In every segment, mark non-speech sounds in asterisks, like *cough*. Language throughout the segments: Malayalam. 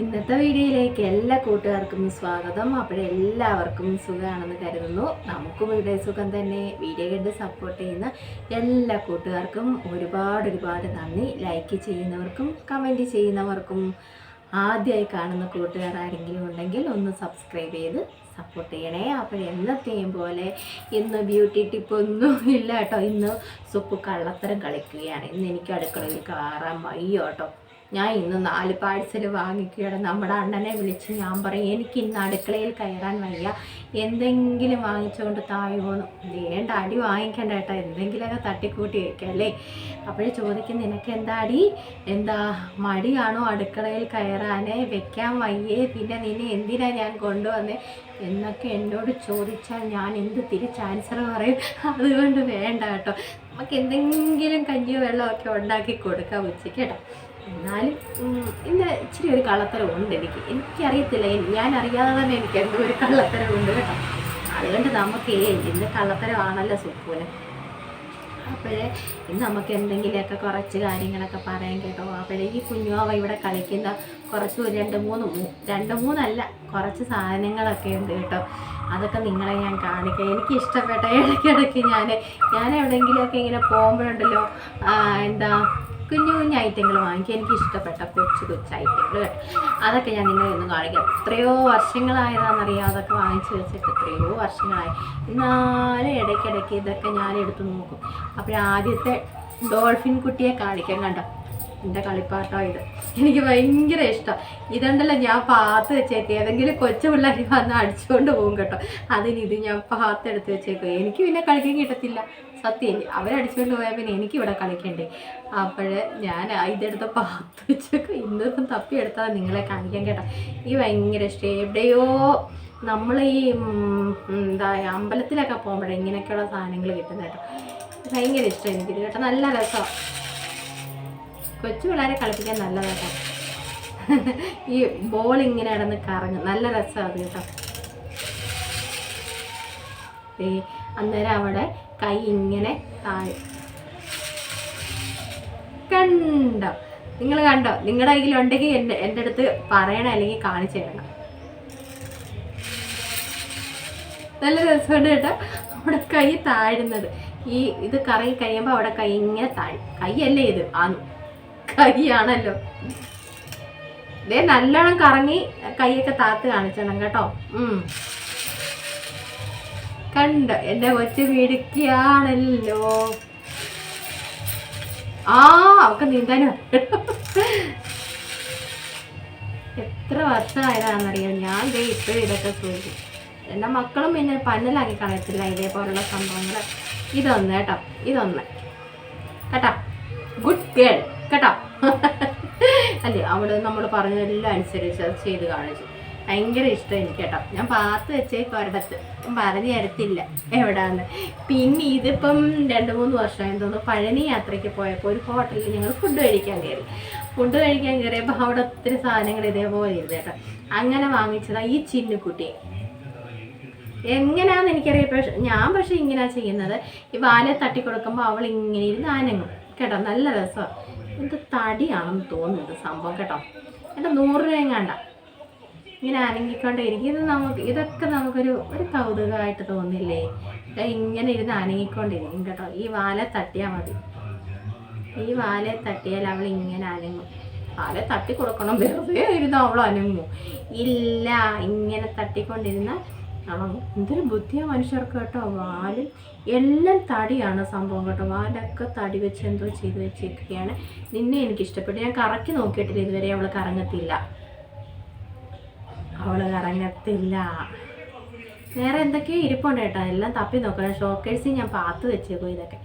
ഇന്നത്തെ വീഡിയോയിലേക്ക് എല്ലാ കൂട്ടുകാർക്കും സ്വാഗതം. അപ്പോഴെല്ലാവർക്കും സുഖമാണെന്ന് കരുതുന്നു. നമുക്കും ഇവിടെ സുഖം തന്നെ. വീഡിയോ കണ്ട് സപ്പോർട്ട് ചെയ്യുന്ന എല്ലാ കൂട്ടുകാർക്കും ഒരുപാട് ഒരുപാട് നന്ദി. ലൈക്ക് ചെയ്യുന്നവർക്കും കമന്റ് ചെയ്യുന്നവർക്കും ആദ്യമായി കാണുന്ന കൂട്ടുകാർ ആരെങ്കിലും ഉണ്ടെങ്കിൽ ഒന്ന് സബ്സ്ക്രൈബ് ചെയ്ത് സപ്പോർട്ട് ചെയ്യണേ. അപ്പോൾ എന്നത്തെയും പോലെ ഇന്ന് ബ്യൂട്ടി ടിപ്പൊന്നും ഇല്ല കേട്ടോ. ഇന്ന് സുപ്പ് കള്ളത്തരം കളിക്കുകയാണ്. ഇന്ന് എനിക്ക് അടുക്കളയിൽ കയറാൻ വയ്യ കേട്ടോ. ഞാൻ ഇന്ന് നാല് പാഴ്സൽ വാങ്ങിക്കുകയാണ്. നമ്മുടെ അണ്ണനെ വിളിച്ച് ഞാൻ പറയും എനിക്ക് ഇന്ന് അടുക്കളയിൽ കയറാൻ വയ്യ. എന്തെങ്കിലും വാങ്ങിച്ചുകൊണ്ട് താഴുമോന്ന് വേണ്ട അടി വാങ്ങിക്കണ്ട കേട്ടോ എന്തെങ്കിലുമൊക്കെ തട്ടിക്കൂട്ടി വെക്കല്ലേ അപ്പോഴേ ചോദിക്കും നിനക്ക് എന്താ അടി എന്താ മടിയാണോ അടുക്കളയിൽ കയറാനേ? വെക്കാൻ വയ്യേ. പിന്നെ നിന്നെ എന്തിനാ ഞാൻ കൊണ്ടുവന്നേ? എന്നൊക്കെ എന്നോട് ചോദിച്ചാൽ ഞാൻ എന്ത് തിരിച്ച് ആൻസർ പറയും. അതുകൊണ്ട് വേണ്ട കേട്ടോ. നമുക്ക് എന്തെങ്കിലും കഞ്ഞിയോ വെള്ളമൊക്കെ ഉണ്ടാക്കി കൊടുക്കാം ഉച്ചയ്ക്ക് കേട്ടോ. എന്നാലും എന്റെ ഇച്ചിരി ഒരു കള്ളത്തരം ഉണ്ട് എനിക്ക്. എനിക്കറിയത്തില്ല ഞാൻ അറിയാതെ തന്നെ എനിക്ക് എന്തോ ഒരു കള്ളത്തരം ഉണ്ട് കേട്ടോ. അതുകൊണ്ട് നമുക്ക് ഇന്ന് കള്ളത്തരമാണല്ലോ സുപ്പൂന് അപ്പോഴേ ഇന്ന് നമുക്ക് എന്തെങ്കിലുമൊക്കെ കുറച്ച് കാര്യങ്ങളൊക്കെ പറയാൻ കേട്ടോ. അപ്പോഴേ ഈ കുഞ്ഞുവാവ ഇവിടെ കളിക്കുന്ന കുറച്ച് ഒരു രണ്ട് മൂന്ന് രണ്ട് മൂന്നല്ല കുറച്ച് സാധനങ്ങളൊക്കെ ഉണ്ട് കേട്ടോ. അതൊക്കെ നിങ്ങളെ ഞാൻ കാണിക്കാം. എനിക്ക് ഇഷ്ടപ്പെട്ട ഇടയ്ക്കിടയ്ക്ക് ഞാൻ ഞാൻ എവിടെയെങ്കിലുമൊക്കെ ഇങ്ങനെ പോകുമ്പോഴുണ്ടല്ലോ എന്താ കുഞ്ഞു കുഞ്ഞു ഐറ്റങ്ങൾ വാങ്ങിക്കുക എനിക്ക് ഇഷ്ടപ്പെട്ട കൊച്ചു കൊച്ചു ഐറ്റങ്ങൾ അതൊക്കെ ഞാൻ നിങ്ങളെ ഒന്ന് കാണിക്കാം. എത്രയോ വർഷങ്ങളായതാണെന്നറിയാം. അതൊക്കെ വാങ്ങിച്ചു വെച്ചിട്ട് എത്രയോ വർഷങ്ങളായി. എന്നാലും ഇടയ്ക്കിടയ്ക്ക് ഇതൊക്കെ ഞാൻ എടുത്തു നോക്കും. അപ്പോഴാദ്യത്തെ ഡോൾഫിൻ കുട്ടിയെ കാണിക്കാൻ കണ്ടോ? എന്റെ കളിപ്പാട്ടോ ഇത്. എനിക്ക് ഭയങ്കര ഇഷ്ടം. ഇതുണ്ടല്ലോ ഞാൻ പാത്ത് വെച്ചേക്ക്. ഏതെങ്കിലും കൊച്ചു പിള്ളേർ വന്ന് അടിച്ചുകൊണ്ട് പോകും കേട്ടോ. അതിന് ഇത് ഞാൻ പാത്തെടുത്ത് വെച്ചേക്കും. എനിക്ക് പിന്നെ കളിക്കാൻ കിട്ടത്തില്ല. സത്യം അവരടിച്ചുകൊണ്ട് പോയാൽ പിന്നെ എനിക്ക് ഇവിടെ കളിക്കണ്ടേ. അപ്പോൾ ഞാൻ ഇതെടുത്ത് പാത്ത് വെച്ചേക്കും. ഇന്നിപ്പം തപ്പിയെടുത്താൽ നിങ്ങളെ കാണിക്കാൻ കേട്ടോ. എനിക്ക് ഭയങ്കര ഇഷ്ടം. എവിടെയോ നമ്മൾ ഈ എന്താ അമ്പലത്തിലൊക്കെ പോകുമ്പോഴേ ഇങ്ങനെയൊക്കെയുള്ള സാധനങ്ങൾ കിട്ടുന്ന കേട്ടോ. ഭയങ്കര ഇഷ്ടം എനിക്ക് കേട്ടോ. നല്ല രസമാണ് കൊച്ചു പിള്ളേരെ കളിപ്പിക്കാൻ നല്ലതാട്ടോ. *laughs* ഈ ബോൾ ഇങ്ങനെ കിടന്ന് കറങ്ങും. നല്ല രസമാണ് കേട്ടോ. അന്നേരം അവിടെ കൈ ഇങ്ങനെ താഴെ. കണ്ടോ? നിങ്ങൾ കണ്ടോ? നിങ്ങളുടെ കയ്യിലുണ്ടെങ്കിൽ എന്റെ എന്റെ അടുത്ത് പറയണം അല്ലെങ്കിൽ കാണിച്ചു തരണം. നല്ല രസമുണ്ട് കേട്ടോ. അവിടെ കൈ താഴുന്നത്. ഈ ഇത് കറങ്ങി കഴിയുമ്പോൾ അവിടെ കൈ ഇങ്ങനെ താഴും. കൈയല്ലേ ഇത്? ആന്നു. കൈയാണല്ലോ. ഇതേ നല്ലോണം കറങ്ങി കൈയൊക്കെ താത്ത് കാണിച്ചണം കേട്ടോ. കണ്ടോ? എന്റെ കൊച്ചു പിടിക്കുകയാണല്ലോ ആ അവക്ക് നീന്താനും. എത്ര വർഷമായതാണെന്നറിയാം ഞാൻ ദേ ഇപ്പോഴും ഇതൊക്കെ ചോദിക്കും എന്റെ മക്കളും പിന്നെ പന്നലാക്കി കളയത്തില്ല ഇതേപോലുള്ള സംഭവങ്ങൾ ഇതൊന്ന് കേട്ടോ. ഇതൊന്ന്. കേട്ടോ? ഗുഡ് ഗേൾ കേട്ടോ? അല്ലേ അവിടെ നമ്മൾ പറഞ്ഞതെല്ലാം അനുസരിച്ച് അത് ചെയ്ത് കാണിച്ചു. ഭയങ്കര ഇഷ്ടം എനിക്ക് കേട്ടോ. ഞാൻ പാത്ത് വെച്ചേക്ക് ഒരിടത്ത്. പറഞ്ഞു തരത്തില്ല എവിടാന്ന്? പിന്നെ ഇതിപ്പം രണ്ട് മൂന്ന് വർഷമായി തോന്നുന്നു. പഴനി യാത്രയ്ക്ക് പോയപ്പോൾ ഒരു ഹോട്ടലിൽ ഞങ്ങൾ ഫുഡ് കഴിക്കാൻ കയറി. ഫുഡ് കഴിക്കാൻ കയറിയപ്പോൾ അവിടെ ഒത്തിരി സാധനങ്ങൾ ഇതേപോലെ ഇരുന്ന് കേട്ടോ. അങ്ങനെ വാങ്ങിച്ചതാണ് ഈ ചിന്നുക്കുട്ടി എങ്ങനെയാന്ന് എനിക്കറിയാം. പക്ഷെ ഞാൻ പക്ഷെ ഇങ്ങനെയാണ് ചെയ്യുന്നത്. ഈ വാലെ തട്ടി കൊടുക്കുമ്പോൾ അവൾ ഇങ്ങനെ ഇരുന്ന് ആനങ്ങും കേട്ടോ നല്ല രസമാണ് എന്ത് തടിയാണെന്ന് തോന്നുന്നത് സംഭവം കേട്ടോ. എന്റെ നൂറ് രൂപ എങ്ങാണ്ട. ഇങ്ങനെ അനങ്ങിക്കൊണ്ടേ ഇരിക്കുന്നത് നമുക്ക് ഇതൊക്കെ നമുക്കൊരു ഒരു കൗതുകമായിട്ട് തോന്നില്ലേ? ഇങ്ങനെ ഇരുന്ന് അനങ്ങിക്കൊണ്ടിരിക്കും കേട്ടോ. ഈ വാല തട്ടിയാൽ മതി. ഈ വാലെ തട്ടിയാൽ അവൾ ഇങ്ങനെ അനങ്ങും. വാല തട്ടി കൊടുക്കണം. വെറുതെ ഇരുന്ന് അവൾ അനങ്ങും. ഇല്ല ഇങ്ങനെ തട്ടിക്കൊണ്ടിരുന്ന അവൾ എന്തൊരു ബുദ്ധിയാണ് മനുഷ്യർക്ക് കേട്ടോ. വാലും എല്ലാം തടിയാണ് സംഭവം കേട്ടോ. വാലൊക്കെ തടി വെച്ച് എന്തോ ചെയ്ത് വെച്ചിരിക്കുകയാണ്. നിന്നെ എനിക്ക് ഇഷ്ടപ്പെട്ടു ഞാൻ കറക്കി നോക്കിയിട്ടില്ല ഇതുവരെ. അവൾ കറങ്ങത്തില്ല. അവൾ കറങ്ങത്തില്ല. വേറെ എന്തൊക്കെയോ ഇരിപ്പുണ്ട് കേട്ടോ. എല്ലാം തപ്പി നോക്കണം. ഷോക്കേഴ്സിൽ ഞാൻ പാത്ത് വെച്ചേക്കും ഇതൊക്കെ.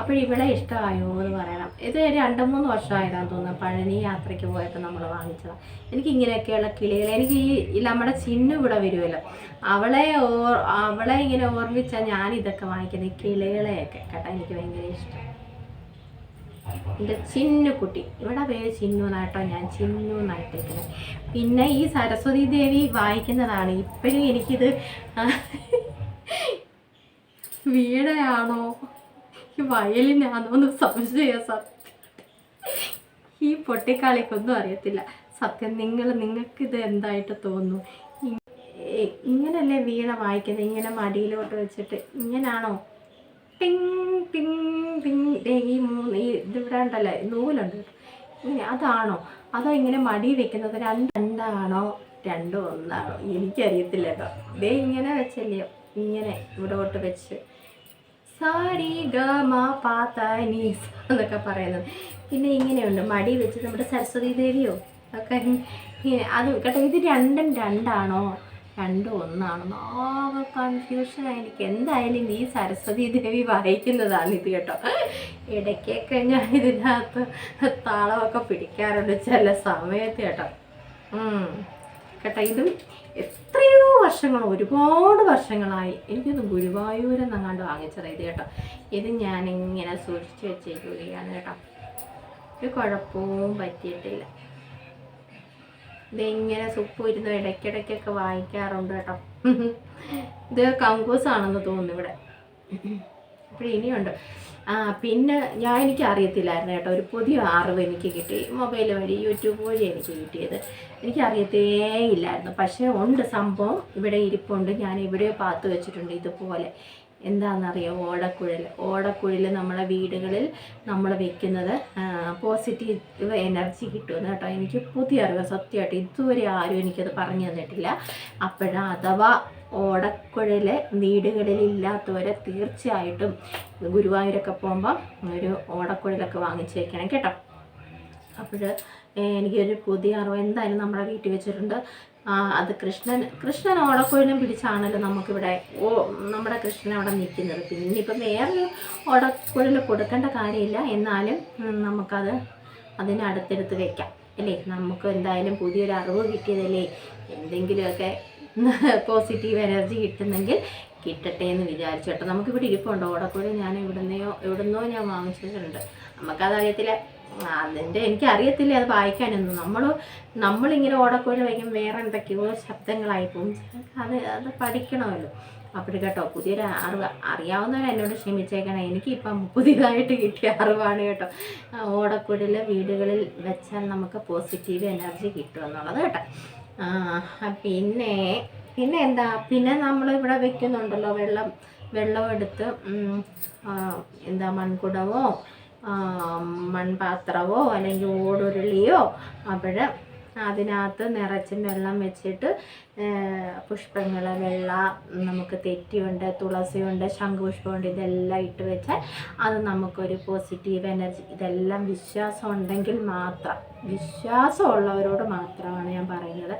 അപ്പോൾ ഇവിടെ ഇഷ്ടമായോ എന്ന് പറയണം ഇത് രണ്ട് മൂന്ന് വർഷമായതാന്ന് തോന്നുന്നു പഴനി യാത്രയ്ക്ക് പോയപ്പോൾ നമ്മൾ വാങ്ങിച്ചതാണ് എനിക്ക് ഇങ്ങനെയൊക്കെയുള്ള കിളികൾ എനിക്ക് ഈ നമ്മുടെ ചിന്നു ഇവിടെ വരുമല്ലോ അവളെ ഓർ അവളെ ഇങ്ങനെ ഓർമ്മിച്ചാൽ ഞാൻ ഇതൊക്കെ വാങ്ങിക്കുന്നത് ഈ കിളികളെയൊക്കെ കേട്ടോ എനിക്ക് ഭയങ്കര ഇഷ്ടം. എന്റെ ചിന്നു കുട്ടി. ഇവിടെ പേര് ചിന്നു എന്നാട്ടോ ഞാൻ ചിന്നു എന്നായിട്ടേക്കുന്നത് പിന്നെ ഈ സരസ്വതി ദേവി വായിക്കുന്നതാണ് ഇപ്പോഴും എനിക്കിത് വീണയാണോ? ഈ വയലിനാണോ എന്ന് സംശയം സത്യം ഈ പൊട്ടിക്കാളിക്കൊന്നും അറിയത്തില്ല. സത്യം നിങ്ങൾ നിങ്ങൾക്ക് ഇത് എന്തായിട്ട് തോന്നുന്നു? ഇങ്ങനല്ലേ വീണ വായിക്കുന്നത് ഇങ്ങനെ മടിയിലോട്ട് വെച്ചിട്ട് ഇങ്ങനാണോ? ടിങ് ടിങ് ടിങ്. ഈ മൂന്ന് ഈ ഇതിവിടെ നൂലുണ്ട്. അതാണോ? അതോ ഇങ്ങനെ മടി വെക്കുന്നത് രണ്ട് രണ്ടാണോ? രണ്ടോ ഒന്നാണോ? എനിക്കറിയത്തില്ല കേട്ടോ. ദേ ഇങ്ങനെ വെച്ചല്ലേ? ഇങ്ങനെ ഇവിടോട്ട് വെച്ച് സാരി ഗ മ പാത്ത നീ എന്നൊക്കെ പറയുന്നത്. പിന്നെ ഇങ്ങനെയുണ്ട്. മടി വെച്ച് നമ്മുടെ സരസ്വതി ദേവിയോ ഒക്കെ അത് കേട്ടോ ഇത് രണ്ടും രണ്ടാണോ? രണ്ടും ഒന്നാണോ? ആ കൺഫ്യൂഷനാണ് എനിക്ക്. എന്തായാലും ഈ സരസ്വതി ദേവി വായിക്കുന്നതാണ് ഇത് കേട്ടോ. ഇടയ്ക്കൊക്കെ ഞാൻ ഇതിനകത്ത് താളമൊക്കെ പിടിക്കാറുണ്ട് ചില സമയത്ത് കേട്ടോ. കേട്ടോ ഇതും എത്രയോ വർഷങ്ങൾ ഒരുപാട് വർഷങ്ങളായി എനിക്കൊന്ന് ഗുരുവായൂരെന്നങ്ങാണ്ട് വാങ്ങിച്ചത് ഇത് കേട്ടോ. ഇത് ഞാനിങ്ങനെ സൂക്ഷിച്ച് വെച്ചേക്കുകയാണ് കേട്ടോ. ഒരു കുഴപ്പവും പറ്റിയിട്ടില്ല. ഇതിങ്ങനെ സുപ്പ് ഇരുന്ന് ഇടയ്ക്കിടയ്ക്കൊക്കെ വാങ്ങിക്കാറുണ്ട് കേട്ടോ. ഇത് കങ്കൂസാണെന്ന് തോന്നുന്നു ഇവിടെ. അപ്പോൾ ഇനിയുണ്ട്. പിന്നെ ഞാൻ എനിക്ക് അറിയത്തില്ലായിരുന്നു കേട്ടോ ഒരു പുതിയ അറിവ് എനിക്ക് കിട്ടി. മൊബൈൽ വഴി യൂട്യൂബ് വഴി എനിക്ക് കിട്ടിയത്. എനിക്ക് അറിയത്തേ ഇല്ലായിരുന്നു. പക്ഷേ ഉണ്ട് സംഭവം ഇവിടെ ഇരിപ്പുണ്ട്. ഞാൻ ഇവിടെ പാത്ത് വെച്ചിട്ടുണ്ട് ഇതുപോലെ. എന്താണെന്നറിയോ? ഓടക്കുഴൽ. ഓടക്കുഴൽ നമ്മളെ വീടുകളിൽ നമ്മൾ വെക്കുന്നത് പോസിറ്റീവ് എനർജി കിട്ടുമെന്ന് കേട്ടോ. എനിക്ക് പുതിയ അറിവ് സത്യമായിട്ട്. ഇതുവരെ ആരും എനിക്കത് പറഞ്ഞു തന്നിട്ടില്ല. അപ്പോഴാ അഥവാ ഓടക്കുഴൽ വീടുകളിൽ ഇല്ലാത്തവരെ തീർച്ചയായിട്ടും ഗുരുവായൂരൊക്കെ പോകുമ്പോൾ ഒരു ഓടക്കുഴലൊക്കെ വാങ്ങിച്ച് വെക്കണം കേട്ടോ. അപ്പോൾ എനിക്കൊരു പുതിയ അറിവ് എന്തായാലും നമ്മുടെ വീട്ടിൽ വെച്ചിട്ടുണ്ട്. അത് കൃഷ്ണൻ കൃഷ്ണൻ ഓടക്കുഴലും പിടിച്ചാണല്ലോ നമുക്കിവിടെ ഓ നമ്മുടെ കൃഷ്ണൻ അവിടെ നിൽക്കുന്നത്. പിന്നെ ഇപ്പം വേറൊരു ഓടക്കുഴൽ കൊടുക്കേണ്ട കാര്യമില്ല. എന്നാലും നമുക്കത് അതിനടുത്തെടുത്ത് വെക്കാം. അല്ലേ? നമുക്ക് എന്തായാലും പുതിയൊരു അറിവ് കിട്ടിയതല്ലേ? എന്തെങ്കിലുമൊക്കെ പോസിറ്റീവ് എനർജി കിട്ടുന്നെങ്കിൽ കിട്ടട്ടെ എന്ന് വിചാരിച്ചു കേട്ടോ. നമുക്കിവിടെ ഇരിപ്പുണ്ട്? ഓടക്കുഴൽ ഞാൻ എവിടുന്നെയോ എവിടുന്നോ ഞാൻ വാങ്ങിച്ചിട്ടുണ്ട്. നമുക്കതറിയത്തില്ല. അതിന്റെ എനിക്കറിയത്തില്ല അത് വായിക്കാനൊന്നും. നമ്മൾ നമ്മളിങ്ങനെ ഓടക്കോഴി വയ്ക്കും വേറെ എന്തൊക്കെയോ ശബ്ദങ്ങളായി പോകും. അത് അത് പഠിക്കണമല്ലോ. അപ്പോൾ കേട്ടോ പുതിയൊരു അറിവ് അറിയാവുന്നവർ എന്നോട് ക്ഷമിച്ചേക്കണം. എനിക്കിപ്പം പുതിയതായിട്ട് കിട്ടിയ അറിവാണ് കേട്ടോ. ഓടക്കുഴൽ വീടുകളിൽ വെച്ചാൽ നമുക്ക് പോസിറ്റീവ് എനർജി കിട്ടുമെന്നുള്ളത് കേട്ടോ. പിന്നെ പിന്നെ എന്താ? പിന്നെ നമ്മൾ ഇവിടെ വെക്കുന്നുണ്ടല്ലോ വെള്ളം വെള്ളം എടുത്ത് എന്താ മൺകുടവോ മൺപാത്രമോ അല്ലെങ്കിൽ ഓടുരുളിയോ അവിടെ അതിനകത്ത് നിറച്ചും വെള്ളം വെച്ചിട്ട് പുഷ്പങ്ങൾ വെള്ള നമുക്ക് തെറ്റിയുണ്ട് തുളസിയുണ്ട് ശംഖുപുഷ്പമുണ്ട് ഇതെല്ലാം ഇട്ട് വെച്ചാൽ അത് നമുക്കൊരു പോസിറ്റീവ് എനർജി ഇതെല്ലാം വിശ്വാസം ഉണ്ടെങ്കിൽ മാത്രം വിശ്വാസമുള്ളവരോട് മാത്രമാണ് ഞാൻ പറയുന്നത്.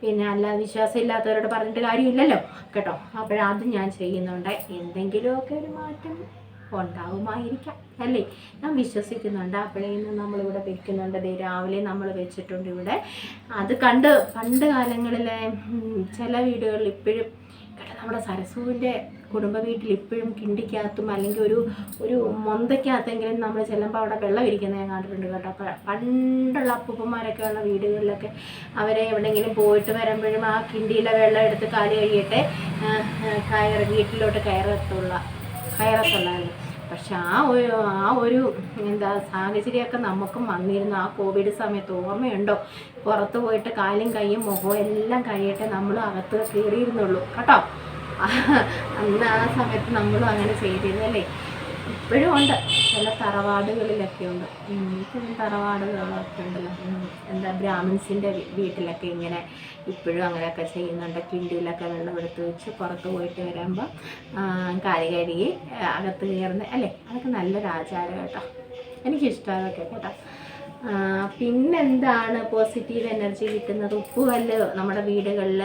പിന്നെ അല്ല വിശ്വാസം ഇല്ലാത്തവരോട് പറഞ്ഞിട്ട് കാര്യമില്ലല്ലോ കേട്ടോ? അപ്പോഴത് ഞാൻ ചെയ്യുന്നുണ്ട്. എന്തെങ്കിലുമൊക്കെ ഒരു മാറ്റം ഉണ്ടാവുമായിരിക്കാം അല്ലേ? ഞാൻ വിശ്വസിക്കുന്നുണ്ട്. അപ്പോഴേന്ന് നമ്മളിവിടെ വെക്കുന്നുണ്ട്. ദേ രാവിലെ നമ്മൾ വെച്ചിട്ടുണ്ട് ഇവിടെ. അത് കണ്ട് പണ്ട് കാലങ്ങളിലെ ചില വീടുകളിൽ ഇപ്പോഴും നമ്മുടെ സരസുവിന്റെ കുടുംബ വീട്ടിൽ ഇപ്പോഴും കിണ്ടിക്കകത്തും അല്ലെങ്കിൽ ഒരു ഒരു മൊന്തയ്ക്കകത്തെങ്കിലും നമ്മൾ ചെല്ലുമ്പോൾ അവിടെ വെള്ളം ഇരിക്കുന്നത് ഞാൻ കണ്ടിട്ടുണ്ട് കേട്ടോ. അപ്പോൾ പണ്ടുള്ള അപ്പൂപ്പന്മാരൊക്കെ ഉള്ള വീടുകളിലൊക്കെ അവരെ എവിടെയെങ്കിലും പോയിട്ട് വരുമ്പോഴും ആ കിണ്ടിയിലെ വെള്ളം എടുത്ത് കാൽ കഴിയട്ടെ ആ, വീട്ടിലോട്ട് കയറത്തുള്ള കയറത്തുള്ളായിരുന്നു പക്ഷെ ആ ഒരു ആ ഒരു എന്താ സാഹചര്യമൊക്കെ നമുക്കും വന്നിരുന്നു. ആ കോവിഡ് സമയത്ത് ഓർമ്മയുണ്ടോ? പുറത്ത് പോയിട്ട് കാലും കൈയും മുഖവും എല്ലാം കഴിയട്ടെ നമ്മളും അകത്ത് കയറിയിരുന്നുള്ളൂ. കേട്ടോ? അന്ന് ആ സമയത്ത് നമ്മളും അങ്ങനെ ചെയ്തിരുന്നല്ലേ? ഇപ്പോഴും ഉണ്ട്. ചില തറവാടുകളിലൊക്കെ ഉണ്ട് ഇപ്പോഴും തറവാടുകളൊക്കെ ഉണ്ടല്ലോ. എന്താ ബ്രാഹ്മിൻസിന്റെ വീട്ടിലൊക്കെ ഇങ്ങനെ ഇപ്പോഴും അങ്ങനെയൊക്കെ ചെയ്യുന്നുണ്ട്. കിണ്ടിയിലൊക്കെ വെള്ളം എടുത്ത് വെച്ച് പുറത്ത് പോയിട്ട് വരുമ്പോൾ കാലി കഴുകി അകത്ത് കയറുന്ന അല്ലേ? അതൊക്കെ നല്ലൊരു ആചാരം കേട്ടോ. എനിക്കിഷ്ടം അതൊക്കെ കേട്ടോ. പിന്നെന്താണ് പോസിറ്റീവ് എനർജി കിട്ടുന്നത്? ഉപ്പുകല്ല് നമ്മുടെ വീടുകളിൽ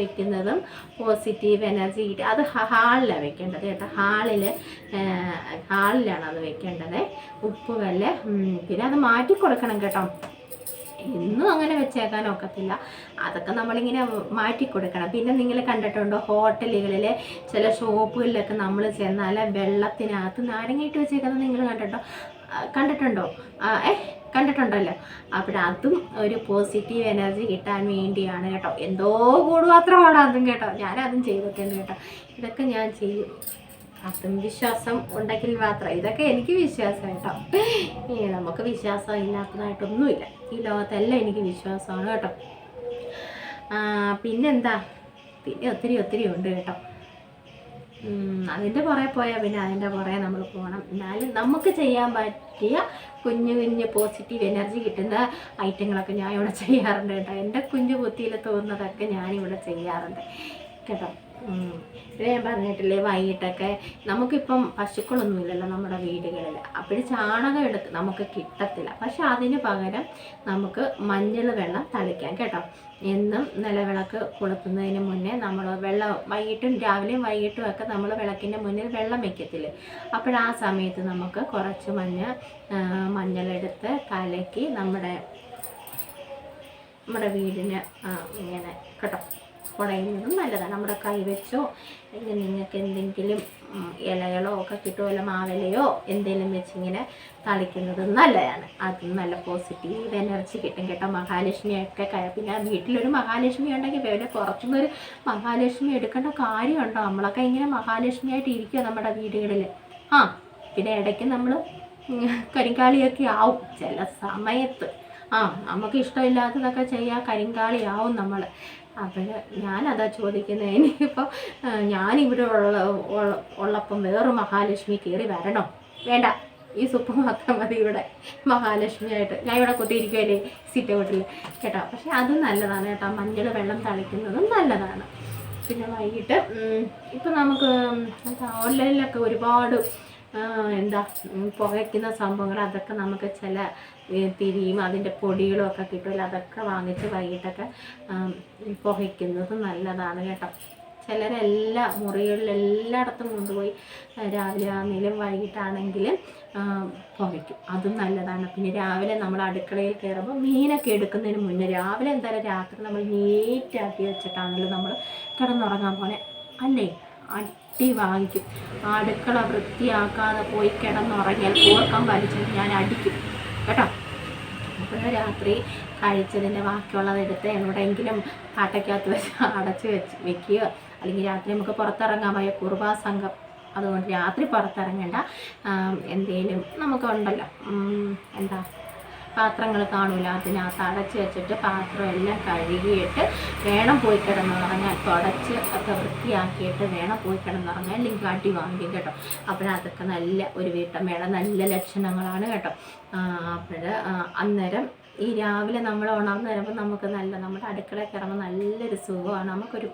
വെക്കുന്നതും പോസിറ്റീവ് എനർജി കിട്ടും. അത് ഹാളിലാണ് വെക്കേണ്ടത് കേട്ടോ. ഹാളിൽ ഹാളിലാണ് അത് വെക്കേണ്ടത്. ഉപ്പുകല്ല് പിന്നെ അത് മാറ്റി കൊടുക്കണം കേട്ടോ. എന്നും അങ്ങനെ വെച്ചേക്കാൻ ഒക്കത്തില്ല. അതൊക്കെ നമ്മളിങ്ങനെ മാറ്റി കൊടുക്കണം. പിന്നെ നിങ്ങൾ കണ്ടിട്ടുണ്ടോ ഹോട്ടലുകളിൽ ചില ഷോപ്പുകളിലൊക്കെ നമ്മൾ ചെന്നാൽ വെള്ളത്തിനകത്ത് നാരങ്ങയിട്ട് വെച്ചേക്കുന്നത് നിങ്ങൾ കണ്ടിട്ടോ? കണ്ടിട്ടുണ്ടോ? ആ, ഏ കണ്ടിട്ടുണ്ടല്ലോ. അപ്പോൾ അതും ഒരു പോസിറ്റീവ് എനർജി കിട്ടാൻ വേണ്ടിയാണ് കേട്ടോ. എന്തോ കൂടുമാത്രമാണ് അതും കേട്ടോ. ഞാനതും ചെയ്തിട്ടുണ്ട് കേട്ടോ. ഇതൊക്കെ ഞാൻ ചെയ്യും. അതും വിശ്വാസം ഉണ്ടെങ്കിൽ മാത്രം. ഇതൊക്കെ എനിക്ക് വിശ്വാസം കേട്ടോ. നമുക്ക് വിശ്വാസം ഇല്ലാത്തതായിട്ടൊന്നുമില്ല ഈ ലോകത്തെല്ലാം എനിക്ക് വിശ്വാസമാണ് കേട്ടോ. പിന്നെന്താ? പിന്നെ ഒത്തിരി ഒത്തിരി ഉണ്ട് കേട്ടോ. അതിന്റെ പുറകെ പോയാൽ പിന്നെ അതിന്റെ പുറകെ നമ്മൾ പോകണം എന്നാലും നമുക്ക് ചെയ്യാൻ പറ്റിയ കുഞ്ഞു കുഞ്ഞു പോസിറ്റീവ് എനർജി കിട്ടുന്ന ഐറ്റങ്ങളൊക്കെ ഞാൻ ഇവിടെ ചെയ്യാറുണ്ട് കേട്ടോ. എന്റെ കുഞ്ഞു ബുദ്ധിയിൽ തോന്നുന്നതൊക്കെ ഞാനിവിടെ ചെയ്യാറുണ്ട്. കേട്ടോ. പിന്നെ ഞാൻ പറഞ്ഞിട്ടില്ലേ വൈകിട്ടൊക്കെ. നമുക്കിപ്പം പശുക്കളൊന്നുമില്ലല്ലോ നമ്മുടെ വീടുകളിൽ. അപ്പോൾ ചാണകം എടുത്ത് നമുക്ക് കിട്ടത്തില്ല. പക്ഷെ അതിന് പകരം നമുക്ക് മഞ്ഞൾ വെള്ളം തളിക്കാം കേട്ടോ. എന്നും നിലവിളക്ക് കൊളുത്തുന്നതിന് മുന്നേ നമ്മൾ വെള്ളം വൈകിട്ടും രാവിലെയും വൈകിട്ടും ഒക്കെ നമ്മൾ വിളക്കിന്റെ മുന്നിൽ വെള്ളം വയ്ക്കത്തില്ല? അപ്പോൾ ആ സമയത്ത് നമുക്ക് കുറച്ച് മഞ്ഞ മഞ്ഞളെടുത്ത് കലക്കി നമ്മുടെ നമ്മുടെ വീടിന് ഇങ്ങനെ കേട്ടോ. കുടയുന്നതും നല്ലതാണ്. നമ്മുടെ കൈ വെച്ചോ അല്ലെങ്കിൽ നിങ്ങൾക്ക് എന്തെങ്കിലും ഇലകളോ ഒക്കെ കിട്ടുമല്ലോ മാവിലയോ എന്തെങ്കിലും വെച്ചിങ്ങനെ തളിക്കുന്നത് നല്ലതാണ്. അത് നല്ല പോസിറ്റീവ് എനർജി കിട്ടും കേട്ടോ. മഹാലക്ഷ്മിയൊക്കെ ക- പിന്നെ വീട്ടിലൊരു മഹാലക്ഷ്മി ഉണ്ടെങ്കിൽ വേറെ കുറച്ചും ഒരു മഹാലക്ഷ്മി എടുക്കേണ്ട കാര്യമുണ്ടോ? നമ്മളൊക്കെ ഇങ്ങനെ മഹാലക്ഷ്മിയായിട്ട് ഇരിക്കുക നമ്മുടെ വീടുകളിൽ ആ പിന്നെ ഇടയ്ക്ക് നമ്മൾ കരിങ്കാളിയൊക്കെ ആവും ചില സമയത്ത്. ആ നമുക്ക് ഇഷ്ടമില്ലാത്തതൊക്കെ ചെയ്യാൻ കരിങ്കാളിയാവും നമ്മൾ അപ്പോൾ ഞാനതാ ചോദിക്കുന്നത് ഇനിയിപ്പോൾ ഞാനിവിടെ ഉള്ള ഉള്ള- ഉള്ളപ്പം വേറെ മഹാലക്ഷ്മി കയറി വരണോ. വേണ്ട ഈ സുപ്പ് മാത്രം മതി ഇവിടെ. മഹാലക്ഷ്മിയായിട്ട്. ഞാൻ ഇവിടെ കുത്തിയിരിക്കുമല്ലേ സിറ്റ് വീട്ടിൽ കേട്ടോ? പക്ഷേ അത് നല്ലതാണ് കേട്ടോ. മഞ്ഞൾ വെള്ളം തളിക്കുന്നതും നല്ലതാണ്. പിന്നെ വൈകിട്ട് ഇപ്പം നമുക്ക് ഓൺലൈനിലൊക്കെ ഒരുപാട് എന്താ പുകയ്ക്കുന്ന സംഭവങ്ങൾ അതൊക്കെ നമുക്ക് ചില തിരിയും അതിന്റെ പൊടികളും ഒക്കെ കിട്ടുമല്ലോ അതൊക്കെ വാങ്ങിച്ച് വൈകിട്ടൊക്കെ പുകയ്ക്കുന്നത് നല്ലതാണ് കേട്ടോ. ചിലരെല്ലാ മുറികളിൽ എല്ലായിടത്തും കൊണ്ടുപോയി രാവിലെ ആണെങ്കിലും വൈകിട്ടാണെങ്കിലും ആ, പുകയ്ക്കും. അതും നല്ലതാണ്. പിന്നെ രാവിലെ നമ്മൾ അടുക്കളയിൽ കയറുമ്പോൾ മീനൊക്കെ എടുക്കുന്നതിന് മുന്നേ രാവിലെ എന്തായാലും രാത്രി നമ്മൾ നീറ്റാക്കി വെച്ചിട്ടാണല്ലോ നമ്മൾ കിടന്നുറങ്ങാൻ പോണേ. അല്ലേ? അടി വാങ്ങിക്കും. അടുക്കള വൃത്തിയാക്കാതെ പോയി കിടന്നുറങ്ങിയാൽ കോർക്കാൻ വലിച്ചിട്ട് ഞാൻ അടിക്കും. കേട്ടോ? അപ്പോൾ രാത്രി കഴിച്ചതിന്റെ ബാക്കിയുള്ളത് എടുത്ത് എവിടെയെങ്കിലും പാട്ടയ്ക്കകത്ത് വെച്ച് അടച്ച് വെച്ച് വെക്കുകയോ അല്ലെങ്കിൽ രാത്രി നമുക്ക് പുറത്തിറങ്ങാൻ പോയ കുർബാ സംഘം അതുകൊണ്ട് രാത്രി പുറത്തിറങ്ങേണ്ട. എന്തെങ്കിലും നമുക്കുണ്ടല്ലോ എന്താ? പാത്രങ്ങൾ കാണൂല. അതിനകത്ത് അടച്ച് വെച്ചിട്ട് പാത്രം എല്ലാം കഴുകിയിട്ട് വേണം പോയി കിടന്നുറങ്ങാൻ. തുടച്ച് ഒക്കെ വൃത്തിയാക്കിയിട്ട് വേണം പോയി കിടന്നുറങ്ങാൻ. അല്ലെങ്കിൽ അടി വാങ്ങിക്കും കേട്ടോ. അപ്പോഴതൊക്കെ നല്ല ഒരു വീട്ടമ്മയുടെ നല്ല ലക്ഷണങ്ങളാണ് കേട്ടോ. അപ്പോൾ അന്നേരം ഈ രാവിലെ നമ്മൾ ഉണർന്നു വരുമ്പോൾ നമുക്ക് നല്ല നമ്മുടെ അടുക്കള കയറുമ്പോൾ നല്ലൊരു സുഖമാണ്. നമുക്കൊരു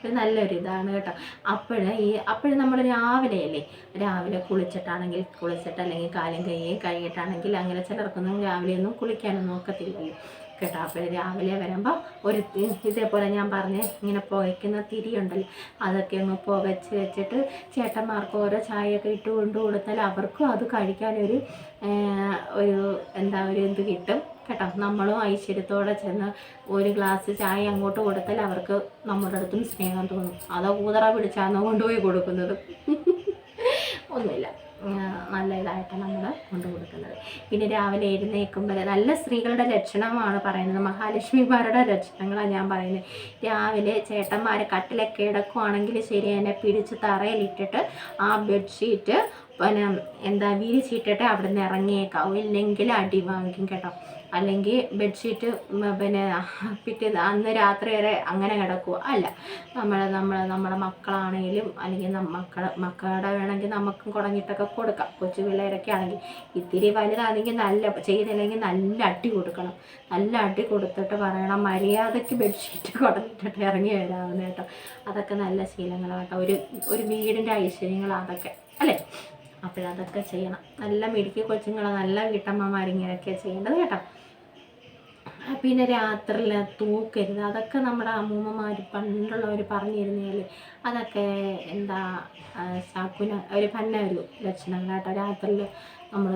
ഒരു നല്ലൊരു ഇതാണ് കേട്ടോ. അപ്പോൾ ഈ അപ്പോൾ നമ്മൾ രാവിലെ അല്ലേ? രാവിലെ കുളിച്ചിട്ടാണെങ്കിൽ കുളിച്ചിട്ട് അല്ലെങ്കിൽ കാലും കൈയും കഴുകിയിട്ടാണെങ്കിൽ അങ്ങനെ ചിലർക്കൊന്നും രാവിലെ ഒന്നും കുളിക്കാനൊന്നും നോക്കത്തില്ലല്ലോ കേട്ടോ. അപ്പോൾ രാവിലെ വരുമ്പോൾ ഒരു ഇതേപോലെ ഞാൻ പറഞ്ഞ ഇങ്ങനെ പുകയ്ക്കുന്ന തിരിയുണ്ടല്ലോ അതൊക്കെ ഒന്ന് പുകച്ച് വെച്ചിട്ട് ചേട്ടന്മാർക്ക് ഓരോ ചായയൊക്കെ ഇട്ട് കൊണ്ട് കൊടുത്താൽ അവർക്കും അത് കഴിക്കാനൊരു ഒരു എന്താ ഒരു ഇത് കിട്ടും. കേട്ടോ. നമ്മളും ഐശ്വര്യത്തോടെ ചെന്ന് ഒരു ഗ്ലാസ് ചായ അങ്ങോട്ട് കൊടുത്താൽ അവർക്ക് നമ്മുടെ അടുത്തും സ്നേഹം തോന്നും. അതോ കൂതറ പിടിച്ചാന്നോ കൊണ്ടുപോയി കൊടുക്കുന്നത്. ഒന്നുമില്ല. നല്ല ഇതായിട്ടാണ് നമ്മൾ കൊണ്ടു കൊടുക്കുന്നത്. പിന്നെ രാവിലെ എഴുന്നേൽക്കുമ്പോൾ നല്ല സ്ത്രീകളുടെ ലക്ഷണമാണ് പറയുന്നത്. മഹാലക്ഷ്മിമാരുടെ ലക്ഷണങ്ങളാണ് ഞാൻ പറയുന്നത്. രാവിലെ ചേട്ടന്മാർ കട്ടിലൊക്കെ കിടക്കുവാണെങ്കിൽ ശരി എന്നെ പിടിച്ച് തറയിലിട്ടിട്ട് ആ ബെഡ്ഷീറ്റ് പിന്നെ എന്താ വിരിച്ചിട്ടിട്ട് അവിടെ നിന്ന് ഇറങ്ങിയേക്കാവും ഇല്ലെങ്കിൽ അടി വാങ്ങിക്കും കേട്ടോ. അല്ലെങ്കിൽ ബെഡ്ഷീറ്റ് പിന്നെ പിറ്റേ അന്ന് രാത്രി വരെ അങ്ങനെ കിടക്കുക അല്ല. നമ്മൾ നമ്മൾ നമ്മുടെ മക്കളാണെങ്കിലും അല്ലെങ്കിൽ മക്കൾ മക്കളെ മക്കളുടെ വേണമെങ്കിൽ നമുക്കും കുടഞ്ഞിട്ടൊക്കെ കൊടുക്കാം. കൊച്ചു പിള്ളേരൊക്കെ ആണെങ്കിൽ ഇത്തിരി വലുതാണെങ്കിൽ നല്ല ചെയ്തില്ലെങ്കിൽ നല്ല അടി കൊടുക്കണം. നല്ല അടി കൊടുത്തിട്ട് പറയണം മര്യാദയ്ക്ക് ബെഡ്ഷീറ്റ് കുടഞ്ഞിട്ടിട്ട് ഇറങ്ങി വരാവുന്ന കേട്ടോ. അതൊക്കെ നല്ല ശീലങ്ങളാണ് ഒരു ഒരു വീടിന്റെ ഐശ്വര്യങ്ങൾ അതൊക്കെ. അല്ലേ? അപ്പോഴതൊക്കെ ചെയ്യണം. നല്ല മിടുക്കി കൊച്ചുങ്ങളെ നല്ല വീട്ടമ്മമാരിങ്ങനെയൊക്കെ ചെയ്യേണ്ടത് കേട്ടോ. പിന്നെ രാത്രിയിൽ തൂക്കരുത്. അതൊക്കെ നമ്മുടെ അമ്മൂമ്മമാർ പണ്ടുള്ളവർ പറഞ്ഞിരുന്നേൽ അതൊക്കെ എന്താ ശകുന ഒരു പന്ന ഒരു ലക്ഷണങ്ങളാട്ടോ. രാത്രിയിൽ നമ്മൾ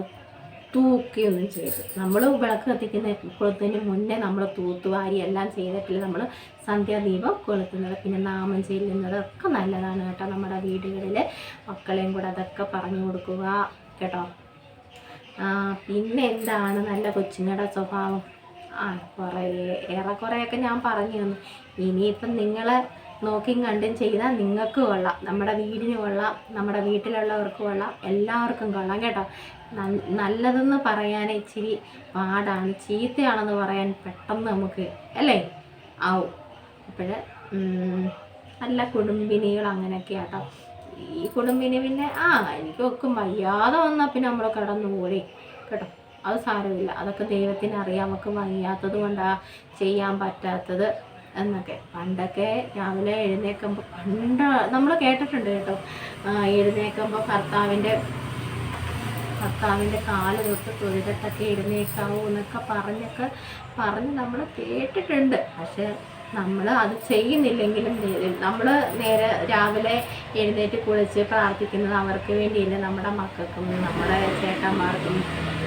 തൂക്കുകയൊന്നും ചെയ്ത് നമ്മൾ വിളക്ക് കത്തിക്കുന്ന കൊളുത്തതിന് മുന്നേ നമ്മൾ തൂത്തുവാരി എല്ലാം ചെയ്തിട്ടില്ല. നമ്മൾ സന്ധ്യാദീപം കൊളുത്തുന്നത് പിന്നെ നാമം ചെല്ലുന്നത് ഒക്കെ നല്ലതാണ് കേട്ടോ നമ്മുടെ വീടുകളിൽ മക്കളെയും കൂടെ അതൊക്കെ പറഞ്ഞു കൊടുക്കുക കേട്ടോ. പിന്നെ എന്താണ്? നല്ല കൊച്ചുങ്ങളുടെ സ്വഭാവം. ആ കുറേ ഏറെക്കുറെയൊക്കെ ഞാൻ പറഞ്ഞു തന്നു ഇനിയിപ്പം നിങ്ങൾ നോക്കിയും കണ്ടും ചെയ്താൽ നിങ്ങൾക്ക് കൊള്ളാം. നമ്മുടെ വീടിന് കൊള്ളാം നമ്മുടെ വീട്ടിലുള്ളവർക്ക് കൊള്ളാം എല്ലാവർക്കും കൊള്ളാം കേട്ടോ. നല്ലതെന്ന് പറയാൻ ഇച്ചിരി പാടാണ്. ചീത്തയാണെന്ന് പറയാൻ പെട്ടെന്ന് നമുക്ക് അല്ലേ? ആവും അപ്പോൾ നല്ല കുടുംബിനികൾ അങ്ങനെയൊക്കെ ആട്ടോ ഈ കുടുംബിനി പിന്നെ ആ എനിക്കൊക്കെ വയ്യാതെ വന്നാൽ പിന്നെ നമ്മൾ കിടന്നു പോലെ കേട്ടോ. അത് സാരമില്ല. അതൊക്കെ ദൈവത്തിന് അറിയാം. നമുക്ക് വയ്യാത്തത് കൊണ്ടാണ് ചെയ്യാൻ പറ്റാത്തത് എന്നൊക്കെ. പണ്ടൊക്കെ രാവിലെ എഴുന്നേൽക്കുമ്പോൾ പണ്ട് നമ്മൾ കേട്ടിട്ടുണ്ട് കേട്ടോ. എഴുന്നേൽക്കുമ്പോൾ ഭർത്താവിന്റെ ഭർത്താവിന്റെ കാൽ തൊട്ട് തൊഴുതട്ടൊക്കെ എഴുന്നേക്കാവൂ എന്നൊക്കെ പറഞ്ഞൊക്കെ പറഞ്ഞ് നമ്മൾ കേട്ടിട്ടുണ്ട്. പക്ഷേ നമ്മൾ അത് ചെയ്യുന്നില്ലെങ്കിലും നമ്മൾ നേരെ രാവിലെ എഴുന്നേറ്റ് കുളിച്ച് പ്രാർത്ഥിക്കുന്നത് അവർക്ക് വേണ്ടിയില്ല. നമ്മുടെ മക്കൾക്കും നമ്മുടെ ചേട്ടന്മാർക്കും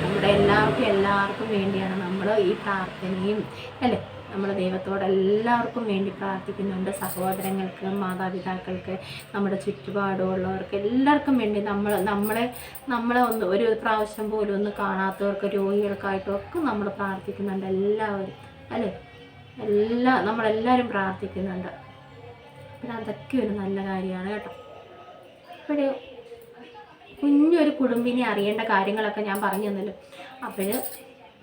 നമ്മുടെ എല്ലാവർക്കും എല്ലാവർക്കും വേണ്ടിയാണ് നമ്മൾ ഈ പ്രാർത്ഥനയും അല്ലേ? നമ്മൾ ദൈവത്തോട് എല്ലാവർക്കും വേണ്ടി പ്രാർത്ഥിക്കുന്നുണ്ട്. സഹോദരങ്ങൾക്ക് മാതാപിതാക്കൾക്ക് നമ്മുടെ ചുറ്റുപാടുമുള്ളവർക്ക് എല്ലാവർക്കും വേണ്ടി നമ്മൾ നമ്മളെ നമ്മളെ ഒന്ന് ഒരു പ്രാവശ്യം പോലും ഒന്ന് കാണാത്തവർക്ക് രോഗികൾക്കായിട്ടും ഒക്കെ നമ്മൾ പ്രാർത്ഥിക്കുന്നുണ്ട് എല്ലാവരും അല്ലേ? എല്ലാ നമ്മളെല്ലാവരും പ്രാർത്ഥിക്കുന്നുണ്ട്. പിന്നെ അതൊക്കെ ഒരു നല്ല കാര്യമാണ് കേട്ടോ. അപ്പോഴ് കുഞ്ഞൊരു കുടുംബിനെ അറിയേണ്ട കാര്യങ്ങളൊക്കെ ഞാൻ പറഞ്ഞു തന്നല്ലോ. അപ്പോൾ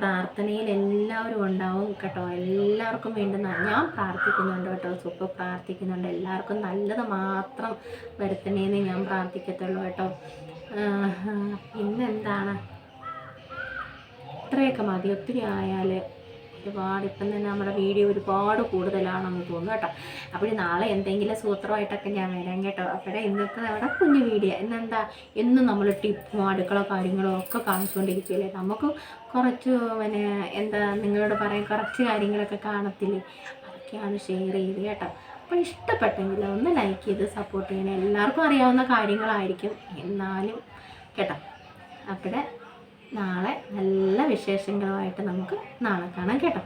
പ്രാർത്ഥനയിൽ എല്ലാവരും ഉണ്ടാവും കേട്ടോ. എല്ലാവർക്കും വേണ്ടി ഞാൻ പ്രാർത്ഥിക്കുന്നുണ്ട് കേട്ടോ. സൂപ്പർ പ്രാർത്ഥിക്കുന്നുണ്ട്. എല്ലാവർക്കും നല്ലത് മാത്രം വരുത്തണേന്ന് ഞാൻ പ്രാർത്ഥിക്കത്തുള്ളൂ കേട്ടോ. പിന്നെന്താണ് ഇത്രയൊക്കെ മതി. ഒത്തിരി ആയാൽ ഒരുപാട് ഇപ്പം തന്നെ നമ്മുടെ വീഡിയോ ഒരുപാട് കൂടുതലാണെന്ന് തോന്നുന്നു കേട്ടോ. അപ്പോൾ നാളെ എന്തെങ്കിലും സൂത്രമായിട്ടൊക്കെ ഞാൻ വരാം കേട്ടോ. അപ്പോഴേ ഇന്നത്തെ നമ്മുടെ കുഞ്ഞു വീഡിയോ ഇന്നെന്താ? എന്നും നമ്മൾ ടിപ്പും അടുക്കള കാര്യങ്ങളും ഒക്കെ കാണിച്ചുകൊണ്ടിരിക്കുകയല്ലേ? നമുക്ക് കുറച്ച് പിന്നെ എന്താ നിങ്ങളോട് പറയാൻ കുറച്ച് കാര്യങ്ങളൊക്കെ കാണത്തില്ലേ? അതൊക്കെയാണ് ഷെയർ ചെയ്ത് കേട്ടോ. അപ്പോൾ ഇഷ്ടപ്പെട്ടെങ്കിൽ ഒന്ന് ലൈക്ക് ചെയ്ത് സപ്പോർട്ട് ചെയ്യണം. എല്ലാവർക്കും അറിയാവുന്ന കാര്യങ്ങളായിരിക്കും എന്നാലും കേട്ടോ. അപ്പോഴേ നാളെ നല്ല വിശേഷങ്ങളുമായിട്ട് നമുക്ക് നാളെ കാണാം കേട്ടോ.